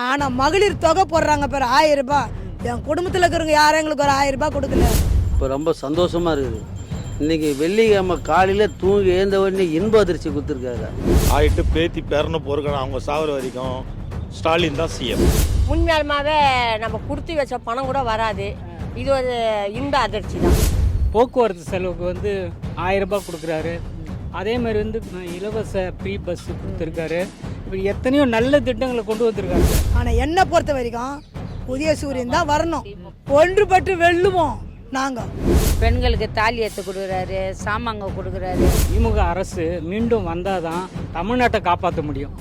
ஆனால் மகளிர் தொகை போடுறாங்க பேர் ஆயிரம் ரூபாய். என் குடும்பத்தில் இருக்கிறவங்க யாரும் எங்களுக்கு ஒரு ஆயிரம் ரூபாய் கொடுக்கல. இப்போ ரொம்ப சந்தோஷமாக இருக்குது. இன்றைக்கி வெள்ளிக்கிழமை காலையில் தூங்கி எழுந்த உடனே இன்ப அதிர்ச்சி கொடுத்துருக்காரு ஆயிட்டு பேத்தி பேரனை பொறுக்கணும் அவங்க சாகுற வரைக்கும் ஸ்டாலின் தான் சிஎம் உண்மையாலுமாவே நம்ம கொடுத்து வச்ச பணம் கூட வராது. இது ஒரு இன்ப அதிர்ச்சி தான். போக்குவரத்து செலவுக்கு வந்து ஆயிரம் ரூபாய் கொடுக்குறாரு. அதே மாதிரி வந்து இலவச ஃப்ரீ பஸ் கொடுத்துருக்காரு. இப்படி எத்தனையோ நல்ல திட்டங்களை கொண்டு வந்திருக்காரு ஆனால் என்னை பொறுத்த வரைக்கும் புதிய சூரியன் தான் வரணும். ஒன்றுபட்டு வெல்லுவோம் நாங்கள் பெண்களுக்கு தாலி ஏற்று கொடுக்குறாரு சாமாங்க கொடுக்குறாரு. திமுக அரசு மீண்டும் வந்தால் தான் தமிழ்நாட்டை காப்பாற்ற முடியும்.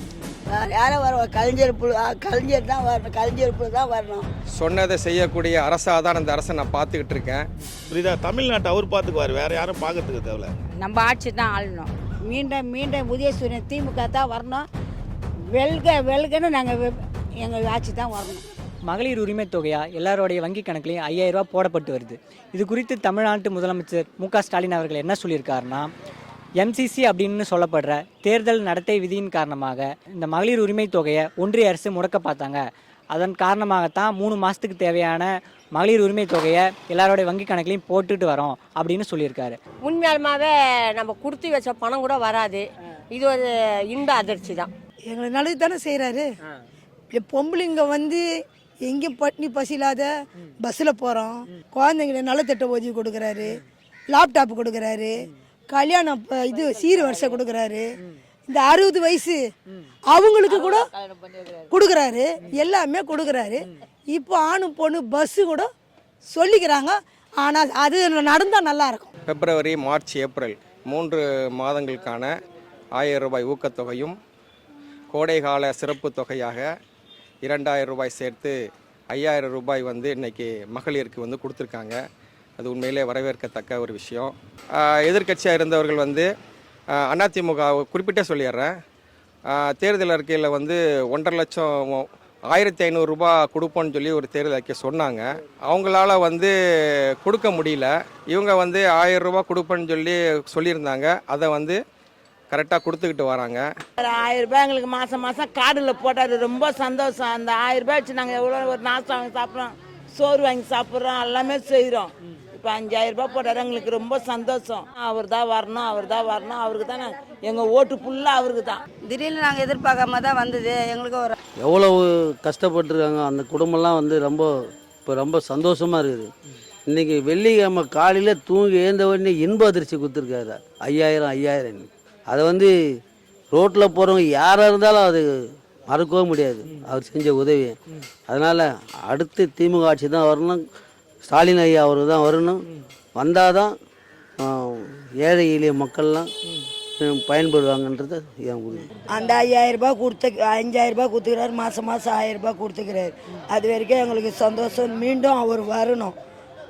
யாரும் வர கலைஞர் புழு கலைஞர் தான் வரணும் கலைஞர் புழு தான் வரணும். சொன்னதை செய்யக்கூடிய அரசாக தான் அந்த அரசை நான் பார்த்துக்கிட்டு இருக்கேன். புரியுதா? தமிழ்நாட்டை அவர் பார்த்துக்குவார் வேற யாரும் பார்க்கறதுக்கு தேவையில்ல. நம்ம ஆட்சி தான் ஆளணும். மீண்டும் மீண்டும் உதயசூரியன் திமுக தான் வரணும். வெல்க வெல்கன்னு நாங்கள் எங்கள் ஆட்சி தான் வரணும். மகளிர் உரிமை தொகையா? எல்லாருடைய வங்கி கணக்குலையும் ஐயாயிரம் ரூபாய் போடப்பட்டு வருது. இது குறித்து தமிழ்நாட்டு முதலமைச்சர் மு க ஸ்டாலின் அவர்கள் என்ன சொல்லியிருக்காருன்னா எம்சிசி அப்படின்னு சொல்லப்படுற தேர்தல் நடத்தை விதியின் காரணமாக இந்த மகளிர் உரிமை தொகையை ஒன்றிய அரசு முடக்க பார்த்தாங்க. அதன் காரணமாகத்தான் மூணு மாதத்துக்கு தேவையான மகளிர் உரிமை தொகையை எல்லாரோடைய வங்கி கணக்குலையும் போட்டுட்டு வரோம் அப்படின்னு சொல்லியிருக்காரு. உண்மையாலுமாவே நம்ம கொடுத்து வச்ச பணம் கூட வராது. இது ஒரு இன்ப அதிர்ச்சி தான். எங்களுக்கு நல்லது தானே செய்கிறாரு பொம்பளைங்க வந்து எங்கேயும் பட்னி பசி இல்லாத பஸ்ஸில் போகிறோம் குழந்தைங்களை நலத்திட்ட உதவி கொடுக்குறாரு. லேப்டாப் கொடுக்குறாரு. கல்யாணம் இப்போ இது சீர் வருஷம் கொடுக்குறாரு. இந்த அறுபது வயசு அவங்களுக்கு கூட கொடுக்குறாரு. எல்லாமே கொடுக்குறாரு. இப்போ ஆணும் பொண்ணு பஸ்ஸு கூட சொல்லிக்கிறாங்க. ஆனால் அது நடந்தால் நல்லாயிருக்கும் பிப்ரவரி மார்ச் ஏப்ரல் மூன்று மாதங்களுக்கான ஆயிரம் ரூபாய் ஊக்கத்தொகையும் கோடைகால சிறப்பு தொகையாக இரண்டாயிரம் ரூபாய் சேர்த்து ஐயாயிரம் ரூபாய் வந்து இன்னைக்கு மகளிருக்கு வந்து கொடுத்துருக்காங்க. அது உண்மையிலே வரவேற்கத்தக்க ஒரு விஷயம். எதிர்கட்சியாக இருந்தவர்கள் வந்து அதிமுக குறிப்பிட்டே சொல்லிடுறேன். தேர்தல் அறிக்கையில் வந்து ஒன்றரை லட்சம் ஆயிரத்தி ஐநூறுரூபா கொடுப்போன்னு சொல்லி ஒரு தேர்தல் அறிக்கை சொன்னாங்க. அவங்களால வந்து கொடுக்க முடியல. இவங்க வந்து ஆயிரம் ரூபா கொடுப்பேன்னு சொல்லி சொல்லியிருந்தாங்க. அதை வந்து கரெக்டாக கொடுத்துக்கிட்டு வராங்க. ஒரு ஆயிரம் ரூபாய் எங்களுக்கு மாதம் மாதம் கார்டில் போட்டார். ரொம்ப சந்தோஷம். அந்த ஆயிரம் ரூபாய் வச்சு நாங்கள் எவ்வளோ ஒரு நாசம் வாங்கி சாப்பிட்றோம். சோறு வாங்கி சாப்பிட்றோம். எல்லாமே செய்கிறோம் இப்போ அஞ்சாயிரம் ரூபாய் போட்டார். எங்களுக்கு ரொம்ப சந்தோஷம். அவர் தான் வரணும் அவர் தான் வரணும். அவருக்கு தான் எங்கள் ஓட்டு ஃபுல்லாக அவருக்கு தான் திடீர்னு நாங்கள் எதிர்பார்க்காம தான் வந்தது. எங்களுக்கு ஒரு எவ்வளவு கஷ்டப்பட்டுருக்காங்க. அந்த குடும்பம்லாம் வந்து ரொம்ப இப்போ ரொம்ப சந்தோஷமாக இருக்குது. இன்றைக்கி வெள்ளிக்கிழமை காலையில் தூங்கி எழுந்த உடனே இன்ப அதிர்ச்சி கொடுத்துருக்காரு. ஐயாயிரம் ஐயாயிரம். அதை வந்து ரோட்டில் போகிறவங்க யாராக இருந்தாலும் அது மறக்கவே முடியாது. அவர் செஞ்ச உதவி அதனால் அடுத்து திமுக ஆட்சி தான் வரணும். ஸ்டாலின் ஐயா அவர் தான் வரணும். வந்தால் தான் ஏழை எளிய மக்கள்லாம் பயன்படுவாங்கன்றது என் உறுதி? அந்த ஐயாயிரம் ரூபாய் கொடுத்து அஞ்சாயிரம் ரூபாய் கொடுத்துக்கிறாரு மாதம் மாதம் ஆயிரம் ரூபாய் கொடுத்துக்கிறாரு. அது வரைக்கும் எங்களுக்கு சந்தோஷம். மீண்டும் அவர் வரணும்.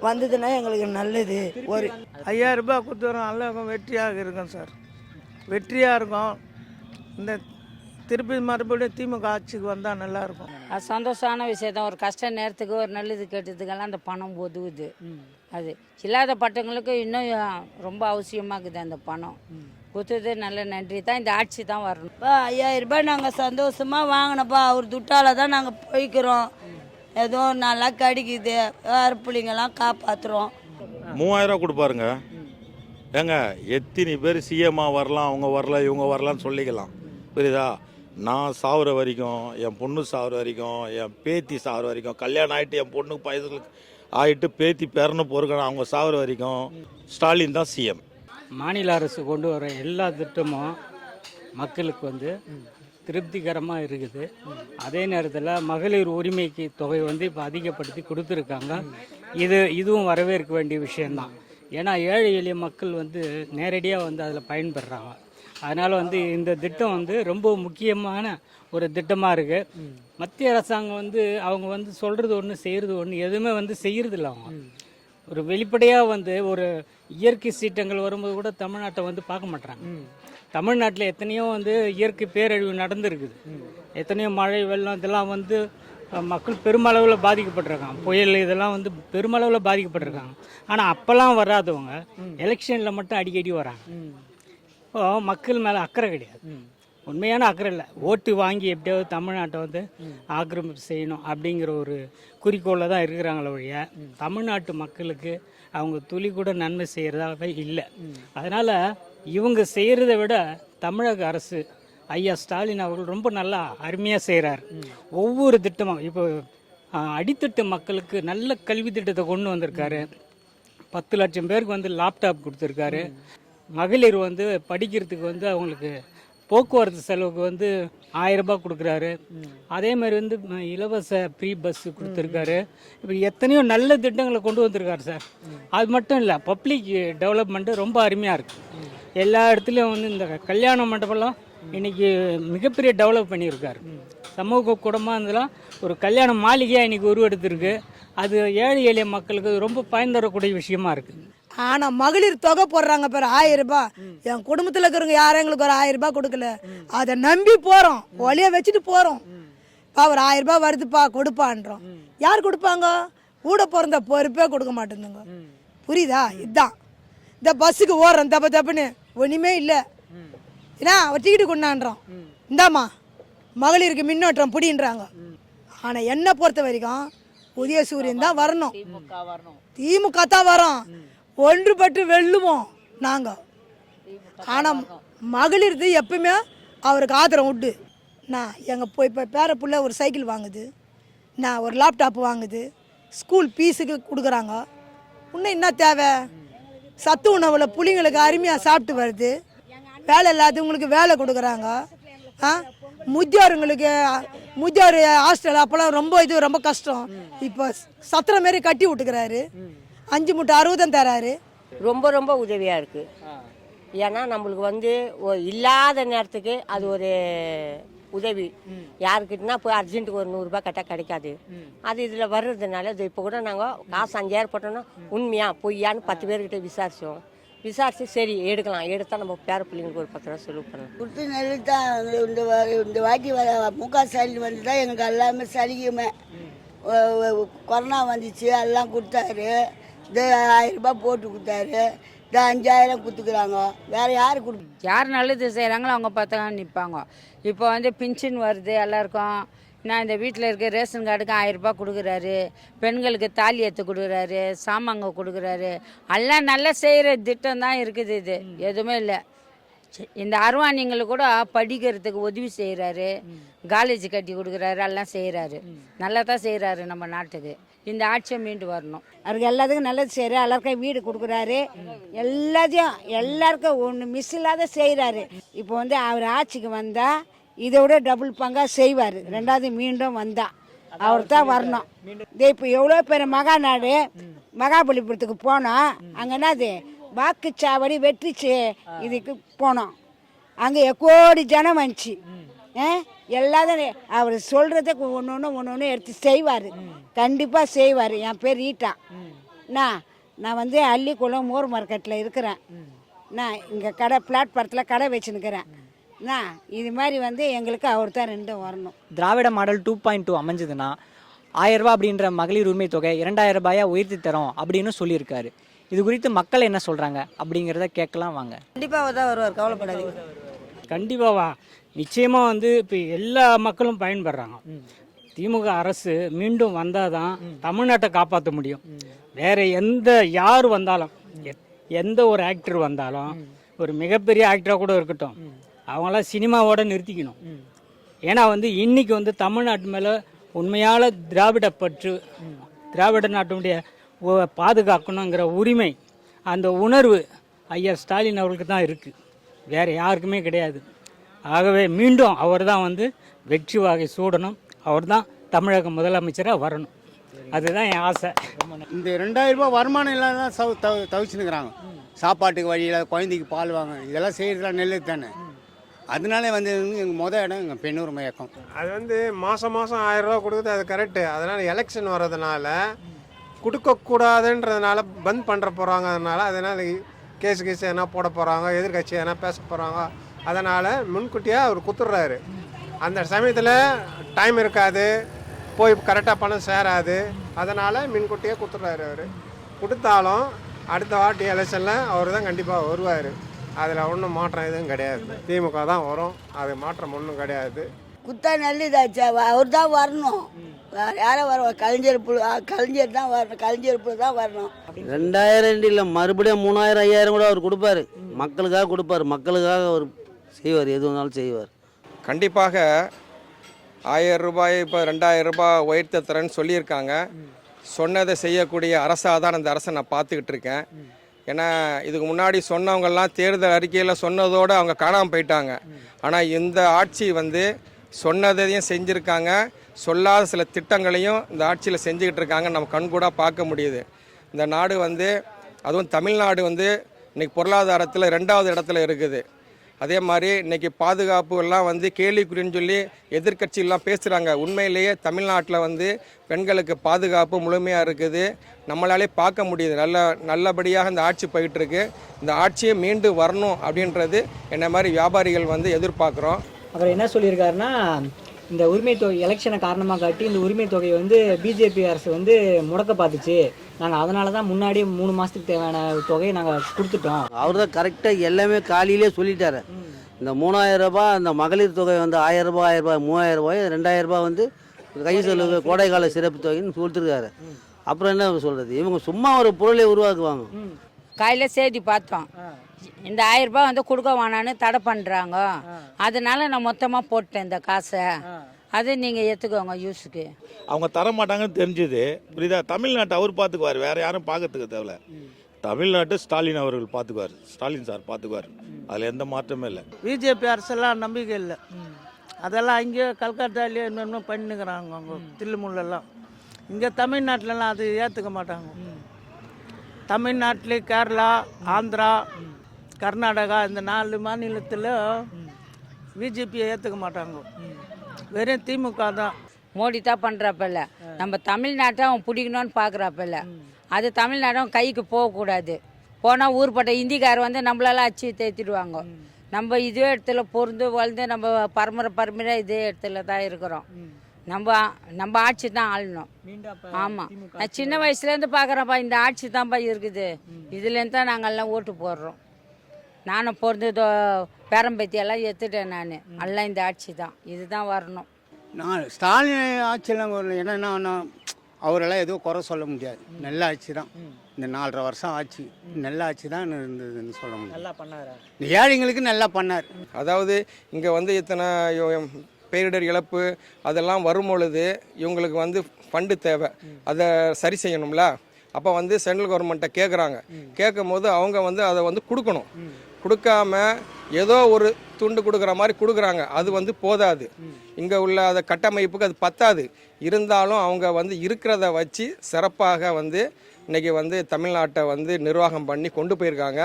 வந்ததுன்னா எங்களுக்கு நல்லது. ஒரு ஐயாயிரம் ரூபாய் கொடுத்துறோம் நல்லா இருக்கும் வெற்றியாக இருக்கும் சார். வெற்றியாக இருக்கும். இந்த திருப்பி மறுபடியும் திமுக ஆட்சிக்கு வந்தால் நல்லா இருக்கும் அது சந்தோஷமான விஷயம் தான் ஒரு கஷ்ட நேரத்துக்கு ஒரு நல்லது கெட்டதுக்கெல்லாம் அந்த பணம் உதவுது அது இல்லாத பட்டவங்களுக்கு இன்னும் ரொம்ப அவசியமாகுது அந்த பணம். கொடுத்தது நல்ல நன்றி தான். இந்த ஆட்சி தான் வரணும். பா ஐயாயிரம் ரூபாய் நாங்கள் சந்தோஷமாக வாங்கினப்பா. அவர் துட்டால தான் நாங்கள் போய்க்கிறோம். ஏதோ நல்லா கிடைக்குது. வேறு பிள்ளைங்கெல்லாம் காப்பாற்றுறோம் மூவாயிரம் கொடுப்பாருங்க. ஏங்க எத்தனை பேர் சிஎம்மா வரலாம் அவங்க வரல இவங்க வரலாம்னு சொல்லிக்கலாம். புரியுதா? நான் சாகுற வரைக்கும் என் பொண்ணு சாகுற வரைக்கும் என் பேத்தி சாகுற வரைக்கும் கல்யாணம் ஆகிட்டு என் பொண்ணுக்கு வயசுல ஆகிட்டு பேத்தி பேரனை பொறுக்கணும் அவங்க சாகுற வரைக்கும் ஸ்டாலின் தான் சிஎம் மாநில அரசு கொண்டு வர எல்லா திட்டமும் மக்களுக்கு வந்து திருப்திகரமாக இருக்குது. அதே நேரத்தில் மகளிர் உரிமைக்கு தொகை வந்து இப்போ அதிகப்படுத்தி கொடுத்துருக்காங்க. இது இதுவும் வரவேற்க வேண்டிய விஷயம்தான். ஏன்னா ஏழை எளிய மக்கள் வந்து நேரடியாக வந்து அதில் பயன்பெறாங்க அதனால் வந்து இந்த திட்டம் வந்து ரொம்ப முக்கியமான ஒரு திட்டமாக இருக்குது மத்திய அரசாங்கம் வந்து அவங்க வந்து சொல்கிறது ஒன்று செய்கிறது ஒன்று எதுவுமே வந்து செய்யறதில்ல அவங்க. ஒரு வெளிப்படையாக வந்து ஒரு இயற்கை சீற்றங்கள் வரும்போது கூட தமிழ்நாட்டை வந்து பார்க்க மாட்டாங்க தமிழ்நாட்டில் எத்தனையோ வந்து இயற்கை பேரழிவு நடந்திருக்குது. எத்தனையோ மழை வெள்ளம் இதெல்லாம் வந்து மக்கள் பெருமளவில் பாதிக்கப்பட்டிருக்காங்க. புயல் இதெல்லாம் வந்து பெருமளவில் பாதிக்கப்பட்டிருக்காங்க. ஆனால் அப்போல்லாம் வராதவங்க எலெக்ஷனில் மட்டும் அடிக்கடி வராங்க. மக்கள் மேலே அக்கறை கிடையாது. உண்மையான அக்கறை இல்லை. ஓட்டு வாங்கி எப்படியாவது தமிழ்நாட்டை வந்து ஆக்கிரமிப்பு செய்யணும் அப்படிங்கிற ஒரு குறிக்கோளில் தான் இருக்கிறாங்களே ஒழிய தமிழ்நாட்டு மக்களுக்கு அவங்க துளி கூட நன்மை செய்கிறதாவே இல்லை. அதனால் இவங்க செய்கிறத விட தமிழக அரசு ஐயா ஸ்டாலின் அவர்கள் ரொம்ப நல்லா அருமையாக செய்கிறார் ஒவ்வொரு திட்டமும் இப்போ அடித்தட்டு மக்களுக்கு நல்ல கல்வி திட்டத்தை கொண்டு வந்திருக்காரு. பத்து லட்சம் பேருக்கு வந்து லேப்டாப் கொடுத்துருக்காரு. மகளிர் வந்து படிக்கிறதுக்கு வந்து அவங்களுக்கு போக்குவரத்து செலவுக்கு வந்து ஆயிரம் ரூபாய் கொடுக்குறாரு. அதே மாதிரி வந்து இலவச ஃப்ரீ பஸ் கொடுத்துருக்காரு. இப்படி எத்தனையோ நல்ல திட்டங்களை கொண்டு வந்திருக்காரு சார். அது மட்டும் இல்லை பப்ளிக் டெவலப்மெண்ட்டு ரொம்ப அருமையாக இருக்குது எல்லா இடத்துலையும் வந்து இந்த கல்யாண மண்டபம்லாம் இன்றைக்கி மிகப்பெரிய டெவலப் பண்ணியிருக்காரு. சமூக குடும்பம் இதெல்லாம் ஒரு கல்யாண மாளிகையாக இன்னைக்கு உருவெடுத்திருக்கு. அது ஏழை எளிய மக்களுக்கு ரொம்ப பயன் தரக்கூடிய விஷயமா இருக்குது ஆனா மகளிர் தொகை போடுறாங்க பாரு ஆயிரம் ரூபாய். என் குடும்பத்துல இருக்கிறவங்க யாரும் எங்களுக்கு ஒரு ஆயிரம் ரூபாய் கொடுக்கல. அதை நம்பி போறோம். ஒளிய வச்சுட்டு போறோம். பா ஒரு ஆயிரம் ரூபாய் வருதுப்பா கொடுப்பான்றோம். யார் கொடுப்பாங்க? கூட பிறந்த பொறுப்பே கொடுக்க மாட்டேங்குங்க புரியுதா? இதுதான் இந்த பஸ்ஸுக்கு ஓடுறோம் தப்பு தப்புன்னு. ஒன்றுமே இல்லை. ஏன்னா அவர் டிக்கெட்டு கொண்டான்றோம். இந்தாம்மா. மகளிருக்கு மின்னோட்டம் பிடின்றாங்க. ஆனால் என்னை பொறுத்த வரைக்கும் புதிய சூரியன் தான் வரணும். திமுக தான் வரோம். ஒன்றுபட்டு வெல்லுவோம் நாங்கள் ஆனால் மகளிர் இது எப்பவுமே அவருக்கு ஆதரவு உண்டு. நான் எங்கள் போய் இப்போ பேர புள்ள ஒரு சைக்கிள் வாங்குது. நான் ஒரு லேப்டாப் வாங்குது. ஸ்கூல் ஃபீஸுக்கு கொடுக்குறாங்க. இன்னும் என்ன தேவை? சத்து உணவில் புள்ளிங்களுக்கு அருமையாக சாப்பிட்டு வருது. வேலை இல்லாதவங்களுக்கு வேலை கொடுக்குறாங்க. ஆ? முதியோருங்களுக்கு முதியோர் ஹாஸ்டல் அப்போல்லாம் ரொம்ப இது ரொம்ப கஷ்டம். இப்போ சத்திரம் மாரி கட்டி விட்டுக்கிறாரு. அஞ்சு மூட்டை அறுபதும் தராரு. ரொம்ப ரொம்ப உதவியாக இருக்குது ஏன்னா நம்மளுக்கு வந்து இல்லாத நேரத்துக்கு அது ஒரு உதவி. யாருக்கிட்டனா போய் அர்ஜென்ட்டுக்கு ஒரு நூறுரூபா கட்ட கிடைக்காது. அது இதில் வர்றதுனால இது இப்போ கூட நாங்கள் காசு அஞ்சாயிரம் போட்டோன்னா உண்மையா பொய்யான்னு பத்து பேர்கிட்ட விசாரித்தோம் விசாரித்து சரி எடுக்கலாம். எடுத்தால் நம்ம பேர பிள்ளைங்களுக்கு ஒரு பத்து ரூபா செலவு பண்ணலாம். கொடுத்து நெல் தான் இந்த வா- இந்த வாட்டி வர முக ஸ்டாலின் வந்து தான் எங்களுக்கு எல்லாமே சலுகையுமே கொரோனா வந்துச்சு எல்லாம் கொடுத்தாரு. இது ஆயிரம் ரூபாய் போட்டு கொடுத்தாரு. இது அஞ்சாயிரம் கொடுத்துக்குறாங்க. வேற யாரு கொடு யார் நல்லது செய்கிறாங்களோ அவங்க பார்த்தா நிற்பாங்க இப்போ வந்து பின்ஷன் வருது எல்லாருக்கும். நான் இந்த வீட்டில் இருக்க ரேஷன் கார்டுக்கு ஆயிரம் ரூபாய் கொடுக்குறாரு. பெண்களுக்கு தாலி ஏற்று கொடுக்குறாரு. சாமாங்க கொடுக்குறாரு. எல்லாம் நல்லா செய்கிற திட்டம் தான் இருக்குது இது. எதுவுமே இல்லை. இந்த அருவாணிங்களுக்கு கூட படிக்கிறதுக்கு உதவி செய்கிறாரு காலேஜ் கட்டி கொடுக்குறாரு. எல்லாம் செய்கிறாரு நல்லா தான் செய்கிறாரு நம்ம நாட்டுக்கு. இந்த ஆட்சியை மீண்டு வரணும். அவருக்கு எல்லாத்துக்கும் நல்லது செய்கிறாரு எல்லாருக்கும் வீடு கொடுக்குறாரு. எல்லாத்தையும் எல்லாருக்கும் ஒன்று மிஸ் இல்லாத செய்கிறாரு இப்போ வந்து அவர் ஆட்சிக்கு வந்தால் இதை விட டபுள் பங்காக செய்வார். ரெண்டாவது மீண்டும் வந்தா. அவர் தான் வரணும். இதே இப்போ எவ்வளோ பேர் மகாநாடு மகாபலிபுரத்துக்கு போனோம் அங்கே என்னது? வாக்குச்சாவடி வெற்றிச்சு இதுக்கு போனோம். அங்கே கோடி ஜனம் வந்துச்சு? எல்லாத்தையும் அவர் சொல்கிறதுக்கு ஒன்று ஒன்று ஒன்று ஒன்று எடுத்து செய்வார். கண்டிப்பாக செய்வார். என் பேர் ஈட்டா நான் நான் வந்து அள்ளிக்குளம் மோர் மார்க்கெட்டில் இருக்கிறேன். நான் இங்கே கடை பிளாட்பாரத்தில் கடை வச்சுன்னுக்கிறேன். நான் இது மாதிரி வந்து எங்களுக்கு அவர் தான் ரெண்டும் வரணும். Dravida model two point two அமைஞ்சதுன்னா ஆயிரம் ரூபாய் அப்படின்ற மகளிர் உரிமை தொகை இரண்டாயிரம் ரூபாயா உயர்த்தி தரோம் அப்படின்னு சொல்லியிருக்காரு. இது குறித்து மக்கள் என்ன சொல்றாங்க அப்படிங்கிறத கேட்கலாம் வாங்க. கண்டிப்பாக அவர் தான் வருவார் கவலைப்படாதீங்க. கண்டிப்பாக வா நிச்சயமாக வந்து இப்போ எல்லா மக்களும் பயன்படுறாங்க. திமுக அரசு மீண்டும் வந்தால் தான் தமிழ்நாட்டை காப்பாற்ற முடியும். வேற எந்த யார் வந்தாலும் எந்த ஒரு ஆக்டர் வந்தாலும் ஒரு மிகப்பெரிய ஆக்டராக கூட இருக்கட்டும். அவங்களாம் சினிமாவோட நிறுத்திக்கணும். ஏன்னா வந்து இன்னைக்கு வந்து தமிழ்நாட்டு மேலே உண்மையால திராவிட பற்று திராவிட நாட்டினுடைய பாதுகாக்கணுங்கிற உரிமை அந்த உணர்வு ஐயா ஸ்டாலின் அவர்களுக்கு தான் இருக்குது வேறு யாருக்குமே கிடையாது. ஆகவே மீண்டும் அவர் தான் வந்து வெற்றி வாகை சூடணும். அவர் தான் தமிழக முதலமைச்சராக வரணும். அதுதான் என் ஆசை. இந்த ரெண்டாயிரம் ரூபாய் வருமானம் இல்லாத தான் சவு தவு தவிச்சுனுக்குறாங்க சாப்பாட்டுக்கு வழி இல்லாத குழந்தைக்கு பால் வாங்க இதெல்லாம் செய்கிறதுலாம் நல்லது தானே. அதனால வந்து எங்கள் மொதல் இடம் எங்கள் பெண்ணூர் மயக்கம். அது வந்து மாதம் மாதம் ஆயிரம் ரூபா கொடுக்குறது அது கரெக்டு அதனால் எலெக்ஷன் வர்றதுனால கொடுக்கக்கூடாதுன்றதுனால பந்த் பண்ணுற போகிறாங்க அதனால் அதனால் கேஸ் கேஸ் எதனா போட போகிறாங்க எதிர்கட்சி எதனா பேச போகிறாங்க அதனால் முன்கூட்டியாக அவர் குத்துடுறாரு அந்த சமயத்தில் டைம் இருக்காது போய் கரெக்டாக பணம் சேராது அதனால் முன்கூட்டியே குத்துடுறாரு அவர். கொடுத்தாலும் அடுத்த வாட்டி எலெக்ஷனில் அவர் தான் கண்டிப்பாக வருவார். அதில் ஒன்றும் மாற்றம் எதுவும் கிடையாது. திமுக தான் வரும். அது மாற்றம் ஒன்றும் கிடையாது. குத்தா நல்லதாச்சா அவர் தான் வரணும். வேற யாரும் வர கலைஞர் புழு கலைஞர் தான் வரணும். கலைஞர் புழு தான் வரணும். ரெண்டாயிரம் இல்லை மறுபடியும் மூணாயிரம் ஐயாயிரம் கூட அவர் கொடுப்பாரு. மக்களுக்காக கொடுப்பாரு. மக்களுக்காக அவர் செய்வார். எது வேணாலும் செய்வார். கண்டிப்பாக ஆயிரம் ரூபாய் இப்போ ரெண்டாயிரம் ரூபாய் உயர்த்த தரேன்னு சொல்லியிருக்காங்க. சொன்னதை செய்யக்கூடிய அரசாக தான் அந்த அரசை நான் பார்த்துக்கிட்டு இருக்கேன். ஏன்னா இதுக்கு முன்னாடி சொன்னவங்கெல்லாம் தேர்தல் அறிக்கையில் சொன்னதோடு அவங்க காணாமல் போயிட்டாங்க. ஆனால் இந்த ஆட்சி வந்து சொன்னதையும் செஞ்சுருக்காங்க. சொல்லாத சில திட்டங்களையும் இந்த ஆட்சியில் செஞ்சுக்கிட்டு இருக்காங்க. நம்ம கண்கூடாக பார்க்க முடியுது. இந்த நாடு வந்து அதுவும் தமிழ்நாடு வந்து இன்றைக்கி பொருளாதாரத்தில் ரெண்டாவது இடத்துல இருக்குது. அதே மாதிரி இன்னைக்கு பாதுகாப்பு எல்லாம் வந்து கேள்விக்குறின்னு சொல்லி எதிர்க்கட்சியெல்லாம் பேசுகிறாங்க உண்மையிலேயே தமிழ்நாட்டில் வந்து பெண்களுக்கு பாதுகாப்பு முழுமையாக இருக்குது. நம்மளாலே பார்க்க முடியுது. நல்ல நல்லபடியாக இந்த ஆட்சி போயிட்டுருக்கு. இந்த ஆட்சியை மீண்டும் வரணும் அப்படின்றது என்ன மாதிரி வியாபாரிகள் வந்து எதிர்பார்க்குறோம். அவர் என்ன சொல்லியிருக்காருன்னா இந்த உரிமை தொகை எலெக்ஷனை காரணமாக காட்டி இந்த உரிமை தொகையை வந்து பிஜேபி அரசு வந்து முடக்க பார்த்துச்சு. நாங்கள் அதனால தான் முன்னாடி மூணு மாதத்துக்கு தேவையான தொகையை நாங்கள் கொடுத்துட்டோம். அவர் தான் கரெக்டாக எல்லாமே காலையிலே சொல்லிட்டாரு. இந்த மூணாயிரம் ரூபாய் அந்த மகளிர் தொகை வந்து ஆயிரம் ரூபாய் ஆயிரம் ரூபாய் மூவாயிரம் ரூபாய் ரெண்டாயிரம் ரூபாய் வந்து கை செலவு கோடைக்கால சிறப்பு தொகைன்னு கொடுத்துருக்காரு அப்புறம் என்ன சொல்கிறது இவங்க சும்மா ஒரு பொருளை உருவாக்குவாங்க. காலையில் செய்தி பார்த்தோம். இந்த ஆயிரம் ரூபாய் வந்து கொடுக்க வேணான்னு தடை பண்ணுறாங்க அதனால நான் மொத்தமாக போட்டேன் இந்த காசை. அது நீங்கள் எடுத்துக்கோங்க யூஸுக்கு. அவங்க தர மாட்டாங்கன்னு தெரிஞ்சுது. புரியுதா? தமிழ்நாட்டை அவர் பார்த்துக்குவார் வேற யாரும் பார்க்கறதுக்கு தேவையில்ல. தமிழ்நாட்டு ஸ்டாலின் அவர்கள் பார்த்துக்குவார் ஸ்டாலின் சார் பார்த்துக்குவார் அதில் எந்த மாற்றமே இல்லை. பிஜேபி அரசெல்லாம் நம்பிக்கை இல்லை. அதெல்லாம் அங்கேயே கல்கத்தாலேயே இன்னொன்று பண்ணிக்கிறாங்க அவங்க தில்லுமுள்ளெல்லாம். இங்கே தமிழ்நாட்டிலலாம் அது ஏற்றுக்க மாட்டாங்க. தமிழ்நாட்டில் கேரளா ஆந்திரா கர்நாடகா இந்த நாலு மாநிலத்தில் பிஜேபியை ஏற்றுக்க மாட்டாங்க. வெறும் திமுக தான். மோடி தான் பண்ணுறாப்பில்ல நம்ம தமிழ்நாட்டை அவன் பிடிக்கணும்னு பார்க்குறாப்பில்ல அது தமிழ்நாடும் கைக்கு போகக்கூடாது. போனால் ஊர்பட்ட இந்திக்காரர் வந்து நம்மளால அச்சு தேத்திடுவாங்க நம்ம இதே இடத்துல பொருந்து வளர்ந்து நம்ம பரம்பரை பரம்பரை இதே இடத்துல தான் இருக்கிறோம். நம்ம நம்ம ஆட்சி தான் ஆளணும். ஆமாம் நான் சின்ன வயசுலேருந்து பார்க்குறேன்ப்பா இந்த ஆட்சி தான்ப்பா இருக்குது. இதுலேருந்து தான் நாங்கள்லாம் ஓட்டு போடுறோம். நானும் பிறந்து பேரம்பேத்தி எல்லாம் எடுத்துட்டேன் நான். எல்லாம் இந்த ஆட்சி தான். இதுதான் வரணும். நான் ஸ்டாலின் ஆட்சியெல்லாம் ஒரு என்னென்னா அவரெல்லாம் எதுவும் குறை சொல்ல முடியாது. நல்ல ஆட்சி தான். இந்த நாலரை வருஷம் ஆட்சி. நல்ல ஆட்சி தான் இருந்ததுன்னு சொல்ல முடியும். நல்லா பண்ணாரா? ஏழைங்களுக்கு நல்லா பண்ணார். அதாவது இங்கே வந்து இத்தனை பேரிடர் இழப்பு அதெல்லாம் வரும் பொழுது இவங்களுக்கு வந்து ஃபண்டு தேவை. அதை சரி செய்யணும்ல? அப்போ வந்து சென்ட்ரல் கவர்மெண்ட்டை கேட்குறாங்க கேட்கும் போது அவங்க வந்து அதை வந்து கொடுக்கணும். கொடுக்காம ஏதோ ஒரு துண்டு கொடுக்குற மாதிரி கொடுக்குறாங்க. அது வந்து போதாது. இங்கே உள்ள அந்த கட்டமைப்புக்கு அது பத்தாது. இருந்தாலும் அவங்க வந்து இருக்கிறத வச்சு சிறப்பாக வந்து இன்றைக்கி வந்து தமிழ்நாட்டை வந்து நிர்வாகம் பண்ணி கொண்டு போயிருக்காங்க.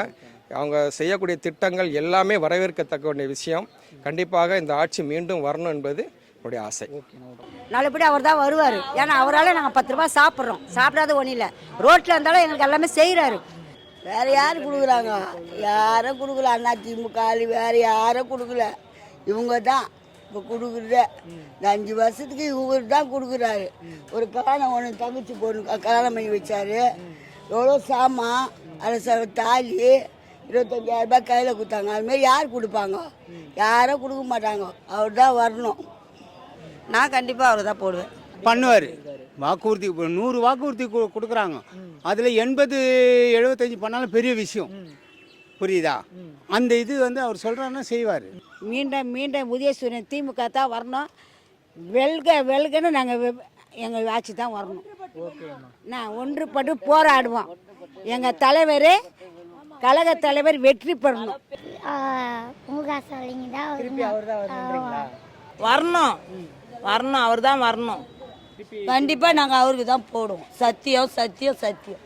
அவங்க செய்யக்கூடிய திட்டங்கள் எல்லாமே வரவேற்கத்தக்க வேண்டிய விஷயம். கண்டிப்பாக இந்த ஆட்சி மீண்டும் வரணும் என்பது என்னுடைய ஆசை. நல்லபடி அவர் தான் வருவார். ஏன்னா அவரால் நாங்கள் பத்து ரூபா சாப்பிட்றோம். சாப்பிடாத ஒன்றும் இல்லை. ரோட்டில் இருந்தாலும் எங்களுக்கு எல்லாமே செய்கிறாரு வேற யார் கொடுக்குறாங்க? யாரும் கொடுக்கல. அண்ணா திமுக ஆளு வேற யாரும் கொடுக்கல. இவங்க தான் இப்போ கொடுக்குறத. இந்த அஞ்சு வருஷத்துக்கு இவர் தான் கொடுக்குறாரு. ஒரு கல்யாணம் ஒன்று தங்கச்சி பொண்ணு க- கல்யாணம் பண்ணி வச்சாரு. எவ்வளோ சாமான் அரச தாலி இருபத்தஞ்சாயிரரூபா கையில் கொடுத்தாங்க. அதுமாரி யார் கொடுப்பாங்க? யாரும் கொடுக்க மாட்டாங்க. அவர் தான் வரணும். நான் கண்டிப்பாக அவர் தான் போடுவேன். பண்ணுவார். வாக்குறுதி இப்போ நூறு வாக்குறுதி கொடுக்குறாங்க. அதில் எண்பது எழுபத்தஞ்சு பண்ணாலும் பெரிய விஷயம். புரியுதா? அந்த இது வந்து அவர் சொல்கிறாருன்னா செய்வார். மீண்டும் மீண்டும் உதயசூரியன் திமுக தான் வரணும். வெல்க வெல்கன்னு நாங்கள் எங்கள் ஆட்சி தான் வரணும். நான் ஒன்றுபட்டு போராடுவோம். எங்கள் தலைவர் கழக தலைவர் வெற்றி பெறணும். வரணும். வரணும். அவர் தான் வரணும். கண்டிப்பாக நாங்கள் அவருக்கு தான் போடுவோம். சத்தியம் சத்தியம் சத்தியம்.